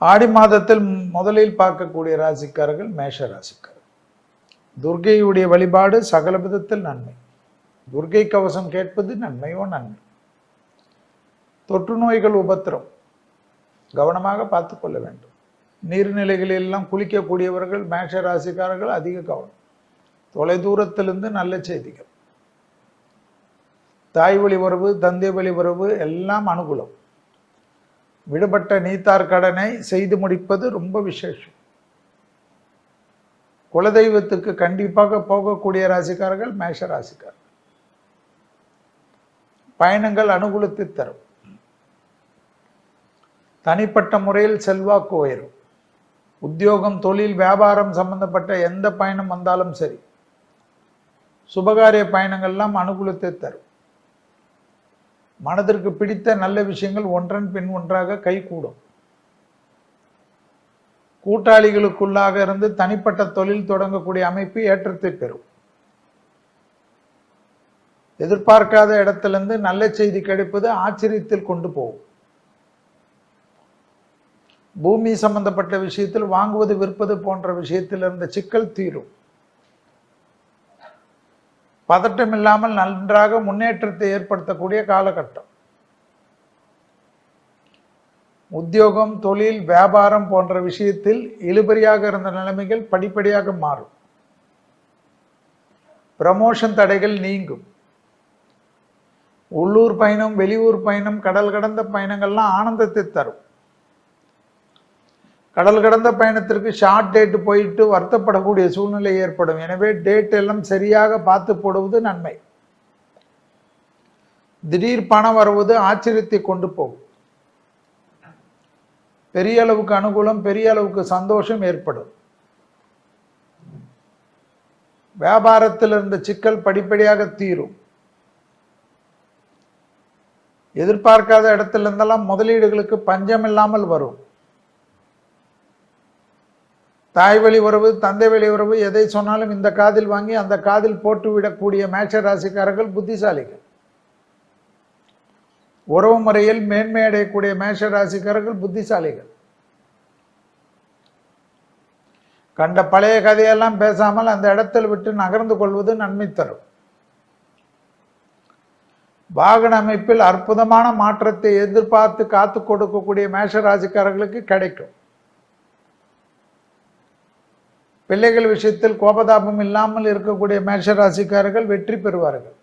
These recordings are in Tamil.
ஆடி மாதத்தில் முதலில் பார்க்கக்கூடிய ராசிக்காரர்கள் மேஷ ராசிக்காரர்கள். துர்கையுடைய வழிபாடு சகல விதத்தில் நன்மை. துர்கை கவசம் கேட்பது நன்மையோ நன்மை. தொற்று நோய்கள் உபத்திரம். கவனமாக பார்த்து கொள்ள வேண்டும். நீர்நிலைகளில் எல்லாம் குளிக்கக்கூடியவர்கள் மேஷ ராசிக்காரர்கள் அதிக கவனம். தொலைதூரத்திலிருந்து நல்ல செய்திகள். தாய் வழி உறவு தந்தை வழி உறவு எல்லாம் அனுகூலம். விடுபட்ட நீத்தார் கடனை செய்து முடிப்பது ரொம்ப விசேஷம். குலதெய்வத்துக்கு கண்டிப்பாக போகக்கூடிய ராசிக்காரர்கள் மேஷ ராசிக்காரர்கள். பயணங்கள் அனுகூலத்தை தரும். தனிப்பட்ட முறையில் செல்வாக்கு உயரும். உத்தியோகம் தொழில் வியாபாரம் சம்பந்தப்பட்ட எந்த பயணம் வந்தாலும் சரி சுபகாரிய பயணங்கள்லாம் அனுகூலத்தை தரும். மனதிற்கு பிடித்த நல்ல விஷயங்கள் ஒன்றன் பின் ஒன்றாக கைகூடும். கூட்டாளிகளுக்குள்ளாக இருந்து தனிப்பட்ட தொழில் தொடங்கக்கூடிய அமைப்பு ஏற்றத்தை பெறும். எதிர்பார்க்காத இடத்திலிருந்து நல்ல செய்தி கிடைப்பது ஆச்சரியத்தில் கொண்டு போகும். பூமி சம்பந்தப்பட்ட விஷயத்தில் வாங்குவது விற்பது போன்ற விஷயத்தில் இருந்த சிக்கல் தீரும். பதட்டம் இல்லாமல் நன்றாக முன்னேற்றத்தை ஏற்படுத்தக்கூடிய காலகட்டம். உத்தியோகம் தொழில் வியாபாரம் போன்ற விஷயத்தில் இழுபறியாக இருந்த நிலைமைகள் படிப்படியாக மாறும். ப்ரமோஷன் தடைகள் நீங்கும். உள்ளூர் பயணம் வெளியூர் பயணம் கடல் கடந்த பயணங்கள்லாம் ஆனந்தத்தை தரும். கடல் கடந்த பயணத்திற்கு ஷார்ட் டேட் போயிட்டு வருத்தப்படக்கூடிய சூழ்நிலை ஏற்படும். எனவே டேட் எல்லாம் சரியாக பார்த்து போடுவது நன்மை. திடீர் பணம் வருவது ஆச்சரியத்தை கொண்டு போகும். பெரிய அளவுக்கு அனுகூலம் பெரிய அளவுக்கு சந்தோஷம் ஏற்படும். வியாபாரத்தில் இருந்த சிக்கல் படிப்படியாக தீரும். எதிர்பார்க்காத இடத்துல இருந்தெல்லாம் முதலீடுகளுக்கு பஞ்சம் இல்லாமல் வரும். தாய் வழி உறவு தந்தை வழி உறவு எதை சொன்னாலும் இந்த காதில் வாங்கி அந்த காதில் போட்டுவிடக்கூடிய மேட்ச ராசிக்காரர்கள் புத்திசாலிகள். உறவு முறையில் மேன்மை அடையக்கூடிய மேஷ ராசிக்காரர்கள் புத்திசாலிகள். கண்ட பழைய கதையெல்லாம் பேசாமல் அந்த இடத்தில் விட்டு நகர்ந்து கொள்வது நன்மை தரும் வாகன அமைப்பில் அற்புதமான மாற்றத்தை எதிர்பார்த்து காத்து கொடுக்கக்கூடிய மேஷ ராசிக்காரர்களுக்கு கிடைக்கும். பிள்ளைகள் விஷயத்தில் கோபதாபம் இல்லாமல் இருக்கக்கூடிய மேஷ ராசிக்காரர்கள் வெற்றி பெறுவார்கள்.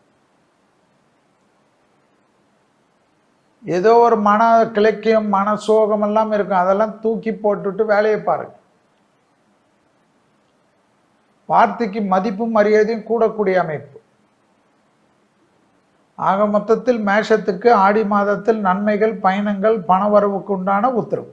ஏதோ ஒரு மன கிளக்கியம் மன சோகம் எல்லாம் இருக்கும். அதெல்லாம் தூக்கி போட்டுட்டு வேலையை பாருங்கள் வார்த்தைக்கு மதிப்பும் மரியாதையும் கூடக்கூடிய அமைப்பு. ஆக மொத்தத்தில் மேஷத்துக்கு ஆடி மாதத்தில் நன்மைகள் பயணங்கள் பணவரவுக்கு உண்டான உத்தரவு.